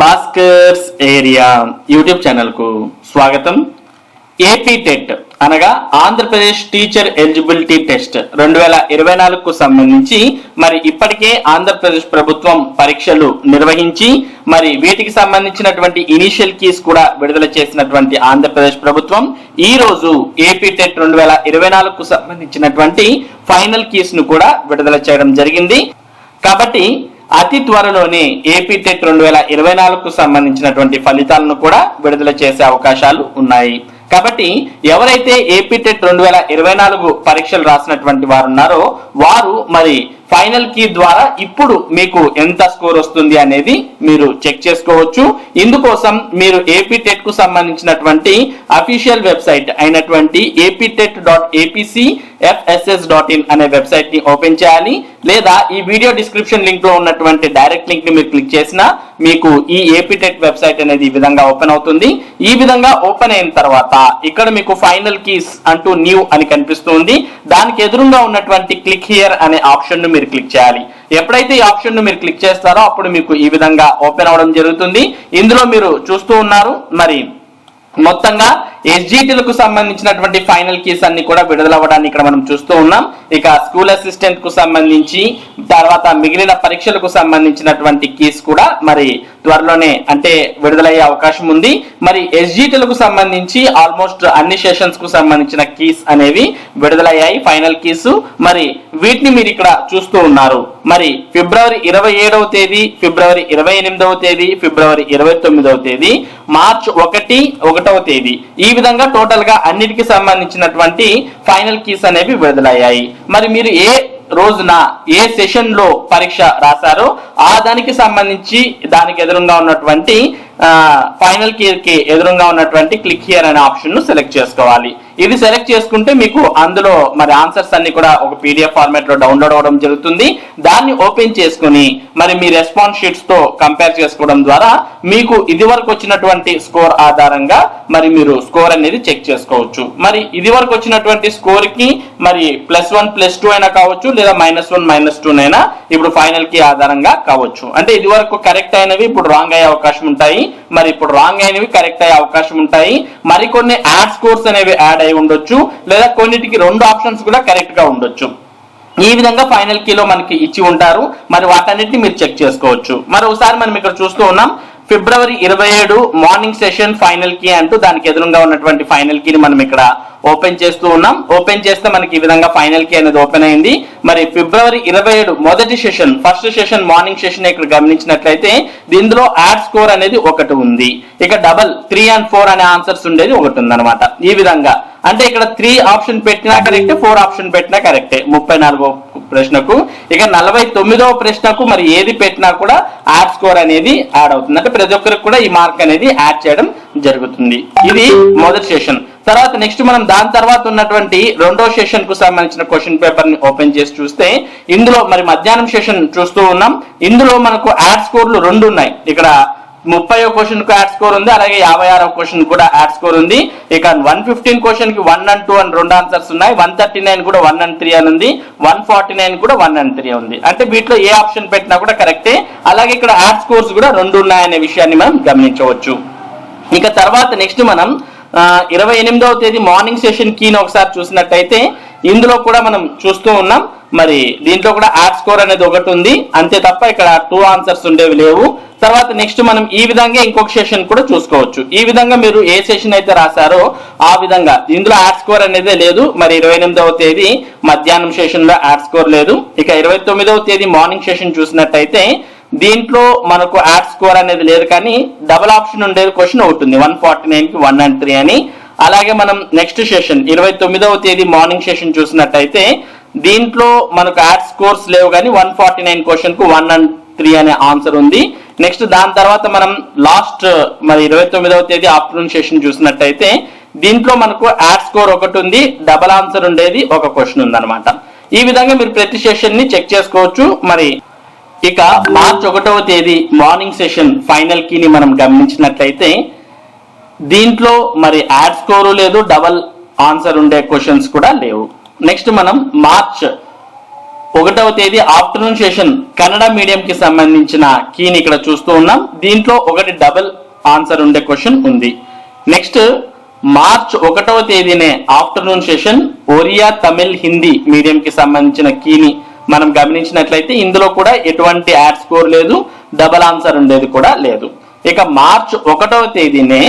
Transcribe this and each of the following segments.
Bhaskar's area YouTube ఛానల్కు స్వాగతం. AP TET అనగా ఆంధ్రప్రదేశ్ టీచర్ ఎలిజిబిలిటీ టెస్ట్ రెండు వేల ఇరవై నాలుగుకు సంబంధించి మరి ఇప్పటికే ఆంధ్రప్రదేశ్ ప్రభుత్వం పరీక్షలు నిర్వహించి మరి వీటికి సంబంధించినటువంటి ఇనిషియల్ కీస్ కూడా విడుదల చేసినటువంటి ఆంధ్రప్రదేశ్ ప్రభుత్వం ఈ రోజు ఏపీ టెట్ రెండు వేల ఇరవై నాలుగుకు సంబంధించినటువంటి ఫైనల్ కీస్ను కూడా విడుదల చేయడం జరిగింది. కాబట్టి అతి త్వరలోనే ఏపీ టెట్ రెండు వేల ఇరవై నాలుగుకు సంబంధించినటువంటి ఫలితాలను కూడా విడుదల చేసే అవకాశాలు ఉన్నాయి. కాబట్టి ఎవరైతే ఏపీ టెట్ రెండు వేల ఇరవై నాలుగు పరీక్షలు రాసినటువంటి వారు ఉన్నారో వారు మరి ఫైనల్ కీ ద్వారా ఇప్పుడు మీకు ఎంత స్కోర్ వస్తుంది అనేది మీరు చెక్ చేసుకోవచ్చు. ఇందుకోసం మీరు ఏపీ టెట్కు సంబంధించినటువంటి అఫీషియల్ వెబ్సైట్ అయినటువంటి AP TET dot APC FSS dot in అనే వెబ్సైట్ని ఓపెన్ చేయాలి. లేదా ఈ వీడియో డిస్క్రిప్షన్ లింక్లో ఉన్నటువంటి డైరెక్ట్ లింక్ని మీరు క్లిక్ చేసినా మీకు ఈ ఏపీ టెట్ వెబ్సైట్ అనేది ఈ విధంగా ఓపెన్ అవుతుంది. ఈ విధంగా ఓపెన్ అయిన తర్వాత ఇక్కడ మీకు ఫైనల్ కీస్ అంటూ న్యూ అని కనిపిస్తుంది. దానికి ఎదురుగా ఉన్నటువంటి క్లిక్ హియర్ అనే ఆప్షన్ను మీరు క్లిక్ చేయాలి. ఎప్పుడైతే ఈ ఆప్షన్ను మీరు క్లిక్ చేస్తారో అప్పుడు మీకు ఈ విధంగా ఓపెన్ అవడం జరుగుతుంది. ఇందులో మీరు చూస్తూ ఉన్నారు. మరి మొత్తంగా ఎస్జిటిలకు సంబంధించినటువంటి ఫైనల్ కీస్ అన్ని కూడా విడుదలవ్వడాన్ని ఇక్కడ మనం చూస్తూ ఉన్నాం. ఇక స్కూల్ అసిస్టెంట్కు సంబంధించి తర్వాత మిగిలిన పరీక్షలకు సంబంధించినటువంటి కీస్ కూడా మరి త్వరలోనే అంటే విడుదలయ్యే అవకాశం ఉంది. మరి ఎస్జిటిలకు సంబంధించి ఆల్మోస్ట్ అన్ని సెషన్స్కు సంబంధించిన కీస్ అనేవి విడుదలయ్యాయి ఫైనల్ కీస్ మరి వీటిని మీరు ఇక్కడ చూస్తూ ఉన్నారు. మరి ఫిబ్రవరి ఇరవై ఏడవ తేదీ ఫిబ్రవరి ఇరవై ఎనిమిదవ తేదీ ఫిబ్రవరి ఇరవై తొమ్మిదవ తేదీ మార్చ్ ఒకటి ఒకటవ తేదీ. ఈ విధంగా టోటల్గా అన్నిటికి సంబంధించినటువంటి ఫైనల్ కీస్ అనేవి విడుదలయ్యాయి. మరి మీరు ఏ రోజున ఏ సెషన్లో పరీక్ష రాశారో ఆ దానికి సంబంధించి దానికి ఎదురుగా ఉన్నటువంటి ఫైనల్ కీర్కి ఎదురుగా ఉన్నటువంటి క్లిక్ హియర్ అనే ఆప్షన్ను సెలెక్ట్ చేసుకోవాలి. ఇది సెలెక్ట్ చేసుకుంటే మీకు అందులో మరి ఆన్సర్స్ అన్ని కూడా ఒక పీడిఎఫ్ ఫార్మాట్లో డౌన్లోడ్ అవ్వడం జరుగుతుంది. దాన్ని ఓపెన్ చేసుకుని మరి మీ రెస్పాన్స్ షీట్స్తో కంపేర్ చేసుకోవడం ద్వారా మీకు ఇది వరకు వచ్చినటువంటి స్కోర్ ఆధారంగా మరి మీరు స్కోర్ అనేది చెక్ చేసుకోవచ్చు. మరి ఇది వరకు వచ్చినటువంటి స్కోర్కి మరి ప్లస్ వన్ ప్లస్ టూ అయినా కావచ్చు లేదా మైనస్ వన్ మైనస్ టూ అయినా ఇప్పుడు ఫైనల్కి ఆధారంగా కావచ్చు. అంటే ఇది వరకు కరెక్ట్ అయినవి ఇప్పుడు రాంగ్ అయ్యే అవకాశం ఉంటాయి. మరి ఇప్పుడు రాంగ్ అయినవి కరెక్ట్ అయ్యే అవకాశం ఉంటాయి. మరికొన్ని యాడ్ స్కోర్స్ అనేవి యాడ్ అయి ఉండొచ్చు. లేదా కొన్నిటికి రెండు ఆప్షన్స్ కూడా కరెక్ట్గా ఉండొచ్చు. ఈ విధంగా ఫైనల్ కీలో మనకి ఇచ్చి ఉంటారు. మరి వాటన్నిటిని మీరు చెక్ చేసుకోవచ్చు. మరి ఒకసారి మనం ఇక్కడ చూస్తూ ఉన్నాం. ఫిబ్రవరి ఇరవై ఏడు మార్నింగ్ సెషన్ ఫైనల్ కీ అంటూ దానికి ఎదురుగా ఉన్నటువంటి ఫైనల్ కీని మనం ఇక్కడ ఓపెన్ చేస్తూ ఉన్నాం. ఓపెన్ చేస్తే మనకి ఈ విధంగా ఫైనల్కి అనేది ఓపెన్ అయింది. మరి ఫిబ్రవరి ఇరవై ఏడు మొదటి session first session morning session ఇక్కడ గమనించినట్లయితే దీనిలో యాడ్ స్కోర్ అనేది ఒకటి ఉంది. ఇక డబల్ త్రీ అండ్ ఫోర్ అనే ఆన్సర్స్ ఉండేది ఒకటి ఉందన్నమాట. ఈ విధంగా. అంటే ఇక్కడ త్రీ ఆప్షన్ పెట్టినా కరెక్టే ఫోర్ ఆప్షన్ పెట్టినా కరెక్టే. ముప్పై నాలుగు ప్రశ్నకు. ఇక నలభై తొమ్మిదవ ప్రశ్నకు మరి ఏది పెట్టినా కూడా యాడ్ స్కోర్ అనేది యాడ్ అవుతుంది. అంటే ప్రతి ఒక్కరికి కూడా ఈ మార్క్ అనేది యాడ్ చేయడం జరుగుతుంది. ఇది మొదటి సెషన్ తర్వాత నెక్స్ట్ మనం దాని తర్వాత ఉన్నటువంటి రెండో సెషన్కు సంబంధించిన క్వశ్చన్ పేపర్ని ఓపెన్ చేసి చూస్తే ఇందులో మరి మధ్యాహ్నం సెషన్ చూస్తూ ఉన్నాం. ఇందులో మనకు యాడ్ స్కోర్లు రెండు ఉన్నాయి. ఇక్కడ ముప్పై క్వశ్చన్కు యాడ్ స్కోర్ ఉంది అలాగే యాభై ఆరో క్వశ్చన్ కూడా యాడ్ స్కోర్ ఉంది. ఇక వన్ ఫిఫ్టీన్ క్వశ్చన్కి వన్ అండ్ టూ అండ్ రెండు ఆన్సర్స్ ఉన్నాయి. వన్ థర్టీ నైన్ కూడా వన్ అండ్ త్రీ అని ఉంది. వన్ ఫార్టీ నైన్ కూడా వన్ అండ్ త్రీ ఉంది. అంటే వీటిలో ఏ ఆప్షన్ పెట్టినా కూడా కరెక్టే అలాగే ఇక్కడ యాడ్ స్కోర్స్ కూడా రెండు ఉన్నాయనే విషయాన్ని మనం గమనించవచ్చు. ఇక తర్వాత నెక్స్ట్ మనం ఇరవై ఎనిమిదవ తేదీ మార్నింగ్ సెషన్ కీని ఒకసారి చూసినట్టయితే ఇందులో కూడా మనం చూస్తూ ఉన్నాం. మరి దీంట్లో కూడా యాడ్ స్కోర్ అనేది ఒకటి ఉంది. అంతే తప్ప ఇక్కడ టూ ఆన్సర్స్ ఉండేవి లేవు. తర్వాత నెక్స్ట్ మనం ఈ విధంగా ఇంకొక సెషన్ కూడా చూసుకోవచ్చు. ఈ విధంగా మీరు ఏ సెషన్ అయితే రాశారో ఆ విధంగా. ఇందులో యాడ్ స్కోర్ అనేది లేదు. మరి ఇరవై ఎనిమిదవ తేదీ మధ్యాహ్నం సెషన్లో యాడ్ స్కోర్ లేదు. ఇక ఇరవై తొమ్మిదవ తేదీ మార్నింగ్ సెషన్ చూసినట్టయితే దీంట్లో మనకు యాడ్ స్కోర్ అనేది లేదు కానీ డబల్ ఆప్షన్ ఉండేది క్వశ్చన్ ఒకటి వన్ ఫార్టీ నైన్కి వన్ అండ్ త్రీ అని. అలాగే మనం నెక్స్ట్ సెషన్ ఇరవై తొమ్మిదవ తేదీ మార్నింగ్ సెషన్ చూసినట్టయితే దీంట్లో మనకు యాడ్ స్కోర్స్ లేవు కానీ వన్ ఫార్టీ నైన్ క్వశ్చన్కు వన్ అండ్ త్రీ అనే ఆన్సర్ ఉంది. నెక్స్ట్ దాని తర్వాత మనం లాస్ట్ మరి ఇరవై తొమ్మిదవ తేదీ ఆఫ్టర్నూన్ సెషన్ చూసినట్టయితే దీంట్లో మనకు యాడ్ స్కోర్ ఒకటి ఉంది డబల్ ఆన్సర్ ఉండేది ఒక క్వశ్చన్ ఉందన్నమాట. ఈ విధంగా మీరు ప్రతి సెషన్ని చెక్ చేసుకోవచ్చు. మరి ఇక మార్చ్ ఒకటవ తేదీ మార్నింగ్ సెషన్ ఫైనల్ కీని మనం గమనించినట్లయితే దీంట్లో మరి యాడ్ స్కోరు లేదు డబల్ ఆన్సర్ ఉండే క్వశ్చన్స్ కూడా లేవు. నెక్స్ట్ మనం మార్చ్ ఒకటవ తేదీ ఆఫ్టర్నూన్ సెషన్ కన్నడ మీడియం కి సంబంధించిన కీని ఇక్కడ చూస్తూ ఉన్నాం. దీంట్లో ఒకటి డబుల్ ఆన్సర్ ఉండే క్వశ్చన్ ఉంది. నెక్స్ట్ మార్చ్ ఒకటవ తేదీనే afternoon session Oriya Tamil Hindi medium కి సంబంధించిన కీని మనం గమనించినట్లయితే ఇందులో కూడా ఎటువంటి యాడ్ స్కోర్ లేదు డబల్ ఆన్సర్ ఉండేది కూడా లేదు. ఇక మార్చ్ ఒకటవ తేదీనే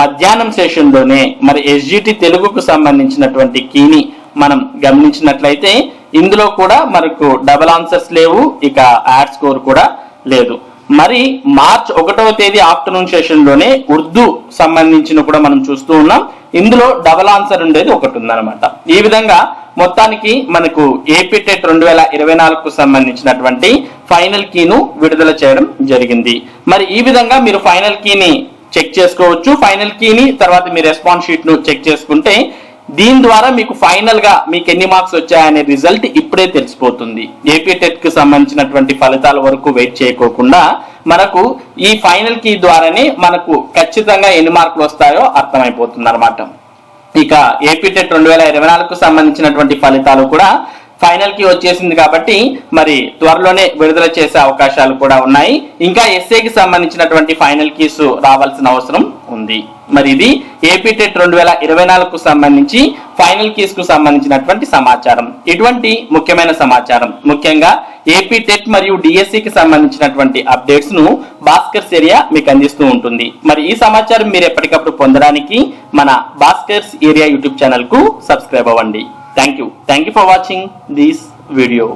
మధ్యాహ్నం సెషన్లోనే మరి ఎస్జిటి తెలుగుకు సంబంధించినటువంటి కీని మనం గమనించినట్లయితే ఇందులో కూడా మనకు డబల్ ఆన్సర్స్ లేవు ఇక యాడ్ స్కోర్ కూడా లేదు. మరి మార్చ్ ఒకటవ తేదీ ఆఫ్టర్నూన్ సెషన్లోనే ఉర్దూ సంబంధించిన కూడా మనం చూస్తూ ఉన్నాం. ఇందులో డబల్ ఆన్సర్ ఉండేది ఒకటి ఉందన్నమాట ఈ విధంగా మొత్తానికి మనకు ఏపీ టెట్ రెండు వేల ఇరవై నాలుగుకు సంబంధించినటువంటి ఫైనల్ కీను విడుదల చేయడం జరిగింది. మరి ఈ విధంగా మీరు ఫైనల్ కీని చెక్ చేసుకోవచ్చు. ఫైనల్ కీని తర్వాత మీ రెస్పాన్స్ షీట్ను చెక్ చేసుకుంటే దీని ద్వారా మీకు ఫైనల్గా మీకు ఎన్ని మార్క్స్ వచ్చాయనే రిజల్ట్ ఇప్పుడే తెలిసిపోతుంది. ఏపీ టెట్కి సంబంధించినటువంటి ఫలితాల వరకు వెయిట్ చేయకోకుండా మనకు ఈ ఫైనల్ కీ ద్వారానే మనకు ఖచ్చితంగా ఎన్ని మార్కులు వస్తాయో అర్థమైపోతుంది అనమాట ఇక ఏపీ టెట్ రెండు వేల ఇరవై నాలుగుకు సంబంధించినటువంటి ఫలితాలు కూడా ఫైనల్కి వచ్చేసింది కాబట్టి మరి త్వరలోనే విడుదల చేసే అవకాశాలు కూడా ఉన్నాయి. ఇంకా ఎస్ఏకి సంబంధించినటువంటి ఫైనల్ కీస్ రావాల్సిన అవసరం ఉంది. మరి ఇది ఏపీ టెట్ రెండు వేల ఇరవై నాలుగుకు సంబంధించి ఫైనల్ కేసుకు సంబంధించినటువంటి సమాచారం. ఇటువంటి ముఖ్యమైన సమాచారం. ముఖ్యంగా ఏపీ టెట్ మరియు డిఎస్సికి సంబంధించినటువంటి అప్డేట్స్ను భాస్కర్స్ ఏరియా మీకు అందిస్తూ ఉంటుంది. మరి ఈ సమాచారం మీరు ఎప్పటికప్పుడు పొందడానికి మన భాస్కర్స్ ఏరియా యూట్యూబ్ ఛానల్కు సబ్స్క్రైబ్ అవ్వండి. Thank you thank you for watching this video